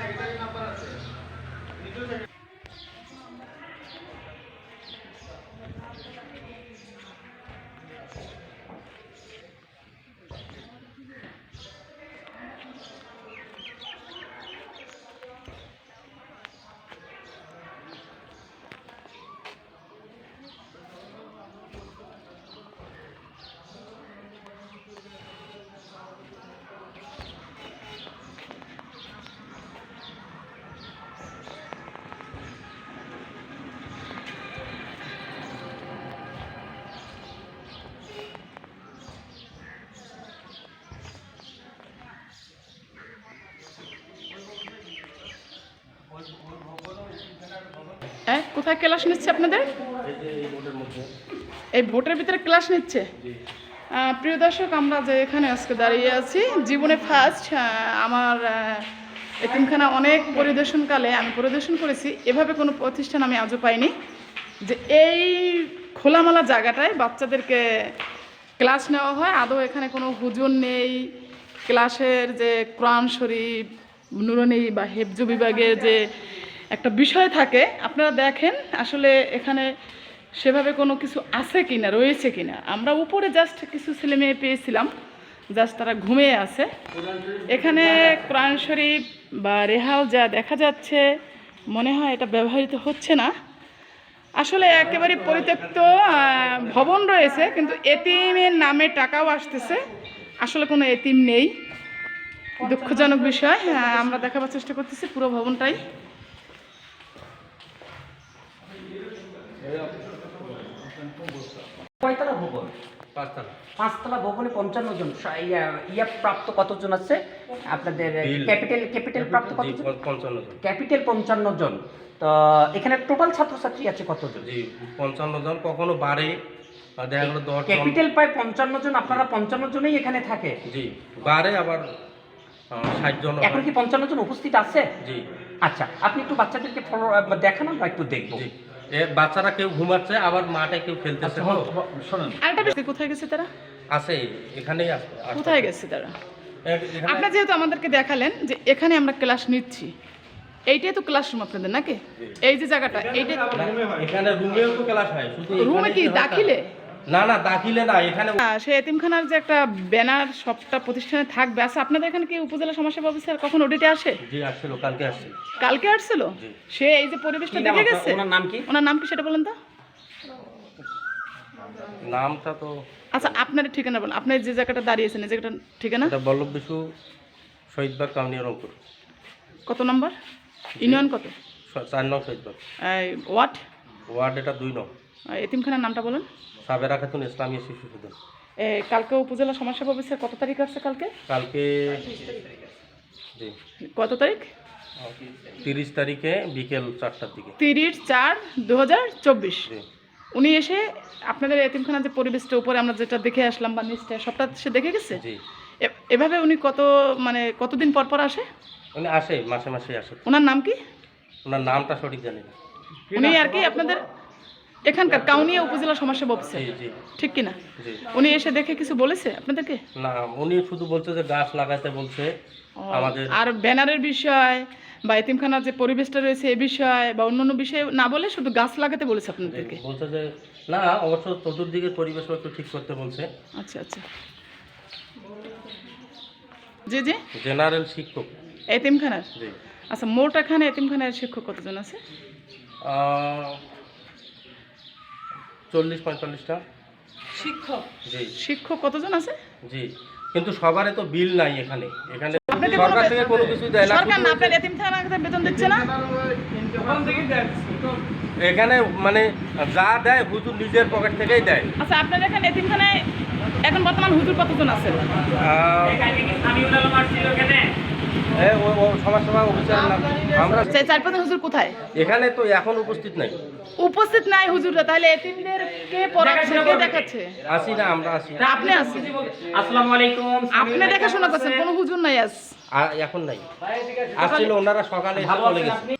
Secretary number আছে। কোথায় class নিচ্ছে আপনাদের? এই ভোটের ভিতরে ক্লাস নিচ্ছে? প্রিয় দর্শক, আমরা যে এখানে আজকে দাঁড়িয়ে আছি, জীবনে ফার্স্ট আমার এতিমখানা অনেক পরিদর্শনকালে আমি পরিদর্শন করেছি। এভাবে কোনো প্রতিষ্ঠান আমি আজও পাইনি যে এই খোলামেলা জায়গাটায় বাচ্চাদেরকে ক্লাস নেওয়া হয়। আদৌ এখানে কোনো হুজুর নেই। ক্লাসের যে কোরআন শরীফ নুরনি বা হেফজু বিভাগের যে একটা বিষয় থাকে, আপনারা দেখেন আসলে এখানে সেভাবে কোনো কিছু আছে কিনা, রয়েছে কিনা। আমরা উপরে জাস্ট কিছু ছেলে মেয়ে পেয়েছিলাম জাস্ট তারা ঘুমিয়ে আছে। এখানে কোরআন শরীফ বা রেহাল যা দেখা যাচ্ছে, মনে হয় এটা ব্যবহৃত হচ্ছে না। আসলে একেবারে পরিত্যক্ত ভবন রয়েছে, কিন্তু এতিমের নামে টাকাও আসতেছে। আসলে কোনো এতিম নেই। দুঃখজনক বিষয় আমরা দেখাবার চেষ্টা করতেছি পুরো ভবনটাই। কয়তলা ভবন পাঁচতলা। পাঁচতলা ভবনে পঞ্চান্ন জন। ইয়া প্রাপ্ত কতজন আছে? আপনাদের ক্যাপিটাল ক্যাপিটাল প্রাপ্ত কতজন? ক্যাপিটাল পঞ্চান্ন জন। তো এখানে টোটাল ছাত্রছাত্রী আছে কতজন? পঞ্চান্ন জন। কখনো বাড়ে দেখা গেলো দশ ক্যাপিটাল পঞ্চান্ন জন। আপনারা পঞ্চান্ন জনেই এখানে থাকে? জি বাড়ে আবার ষাট জন এখন কি পঞ্চান্ন জন উপস্থিত আছে? জি। আচ্ছা আপনি একটু বাচ্চাদেরকে ফলো দেখান একটু দেখব। এ বাচ্চারা কেউ ঘুমাচ্ছে আবার মাঠে কেউ খেলতেছে শোনেন। আরেকটা বিষয় কোথায় গেছে তারা? আছে এখানেই আছে কোথায় গেছে তারা? আপনারা যেহেতু আমাদেরকে দেখালেন যে এখানে আমরা ক্লাস নিচ্ছি এইটাই তো ক্লাসরুম আপনাদের নাকি? এই যে জায়গাটা এইটা এখানে রুমেও তো ক্লাস হয় শুধু রুমে কি দাখিলে? না না দাখিলে না এখানে সে এতিমখানার যে একটা ব্যানার সবটা প্রতিষ্ঠানে থাকবে। আচ্ছা আপনাদের এখানে কি উপজেলা সমাজসেবা অফিসার কখন ওডিটে আসে? জি আসছিল কালকে আসছিল। কালকে আসছিল? সে এই যে পরিবেশটা দেখে গেছে? ওনার নাম কি? ওনার নাম কি সেটা বলেন তো? নামটা তো আচ্ছা আপনার ঠিকানা বলেন। আপনি যে জায়গাটা দাঁড়িয়েছেন এই জায়গাটা ঠিকানা? এটা বল্লভ বিশু শহীদবাগ কাউনিয়া রংপুর। কত নম্বর? ইউনিয়ন কত? চার নং শহীদবাগ ওয়াট ওয়ার্ড এটা দুই নং। এতিমখানার নামটা বলেন। সাবেরা খাতুন ইসলামী শিশু সদন। এ, কালকে উপজেলা সমাজসেবা অফিসার কত তারিখ আসছে কালকে? কালকে জি। কত তারিখ? তিরিশ তারিখে বিকেল চারটার দিকে। তিরিশ চার দু হাজার চব্বিশ। জি। উনি এসে আপনাদের এতিমখানার যে পরিবেশটা উপরে আমরা যেটা দেখে আসলাম বা নিচটা সবটা সে দেখে গেছে? জি। এ- এভাবে উনি কত মানে কতদিন পর পর আসে? উনি আসে মাসে মাসে আসে। ওনার নাম কি? ওনার নামটা সঠিক জানি না। উনি আর কি আপনাদের এখানকার কাউনিয়া উপজেলা জি জি। ঠিক কিনা? উনি এসে দেখে কিছু বলেছে আপনাদেরকে? না উনি শুধু বলছে যে গাছ লাগাতে বলছে আমাদের। আর ব্যানারের বিষয় বা এতিমখানার যে পরিবেশটা রয়েছে এ বিষয় বা অন্যান্য বিষয়ে না বলে শুধু গাছ লাগাতে বলেছে আপনাদেরকে? বলছে যে না অবশ্য চতুর্দিকে পরিবেশ একটু ঠিক করতে বলছে। আচ্ছা আচ্ছা। জি জি। জেনারেল শিক্ষক। এতিমখানার? জি। আচ্ছা মোট এখানে এতিমখানার শিক্ষক কতজন আছে? চল্লিশ পঁয়তাল্লিশটা। শিক্ষক। জি। শিক্ষক কতজন আছে? জি। কিন্তু সবারই তো বিল নাই এখানে। এখানে সরকার থেকে কোনো কিছু দেয় না সরকার না আপনার এতিমখানাকে বেতন দিচ্ছে না? এখানে মানে যা দেয় হুজুর নিজের পকেট থেকেই দেয়। আচ্ছা আপনার এখানে এতিমখানায় এখন বর্তমান হুজুর কতজন আছে? আহ, এ, ও ও সমাজসেবা অফিসারের নাম আমরা চার চার পাঁচজন হুজুর কোথায়? এখানে তো এখন উপস্থিত নাই। উপস্থিত নাই হুজুররা তাহলে এতিমদের কে পড়াচ্ছে কে দেখাচ্ছে? আসি না আমরা আসি। আপনি আছেন আসসালামু আলাইকুম আপনি দেখাশোনা করছেন? কোনো হুজুর নাই আজ। এখন নাই। আসছিল ওনারা সকালে চলে গেছে। আপনি?